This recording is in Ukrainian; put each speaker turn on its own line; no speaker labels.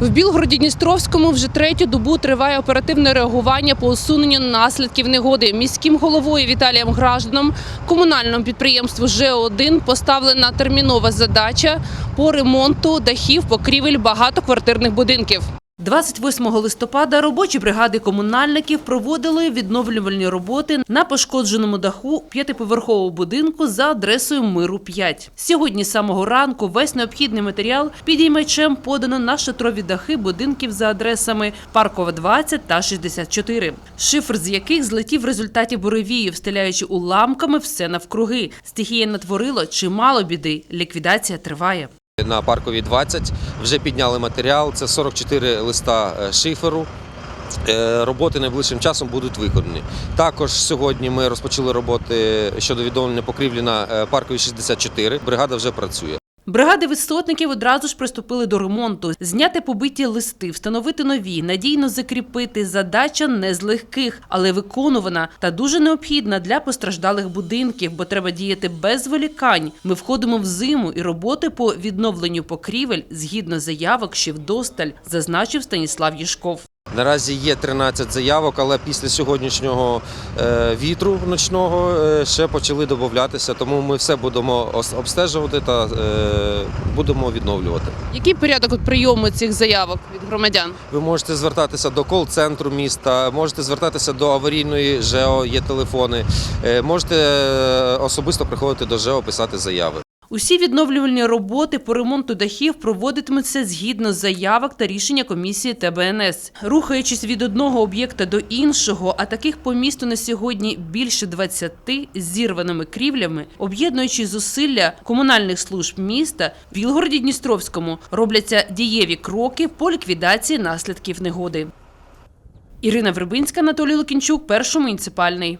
В Білгороді Дністровському вже третю добу триває оперативне реагування по усуненню наслідків негоди. Міським головою Віталієм Гражданом комунальному підприємству ЖЕО-1 поставлена термінова задача по ремонту дахів покрівель багатоквартирних будинків. 28 листопада робочі бригади комунальників проводили відновлювальні роботи на пошкодженому даху п'ятиповерхового будинку за адресою Миру 5. Сьогодні з самого ранку весь необхідний матеріал підіймачем подано на шатрові дахи будинків за адресами Паркова 20 та 64, шифр з яких злетів в результаті буревіїв, стеляючи уламками все навкруги. Стихія натворила чимало біди. Ліквідація триває.
На парковій 20 вже підняли матеріал. Це 44 листа е, шиферу. Е, Роботи найближчим часом будуть виконані. Також сьогодні ми розпочали роботи щодо відновлення покрівлі на е, парковій 64. Бригада вже працює.
Бригади висотників одразу ж приступили до ремонту. Зняти побиті листи, встановити нові, надійно закріпити. Задача не з легких, але виконувана та дуже необхідна для постраждалих будинків, бо треба діяти без зволікань. Ми входимо в зиму і роботи по відновленню покрівель згідно заявок ще вдосталь, зазначив Станіслав Єшков.
Наразі є 13 заявок, але після сьогоднішнього е, вітру ночного е, ще почали додатися. Тому ми все будемо обстежувати та е, будемо відновлювати.
Який порядок прийому цих заявок від громадян?
Ви можете звертатися до кол-центру міста, можете звертатися до аварійної ЖЕО, є телефони. Можете особисто приходити до ЖЕО, писати заяви.
Усі відновлювальні роботи по ремонту дахів проводитимуться згідно заявок та рішення комісії ТБНС. Рухаючись від одного об'єкта до іншого, а таких по місту на сьогодні більше 20 з зірваними крівлями, об'єднуючи зусилля комунальних служб міста, в Білгороді Дністровському робляться дієві кроки по ліквідації наслідків негоди. Ірина Вербинська, Анатолій Лукінчук, перший муніципальний.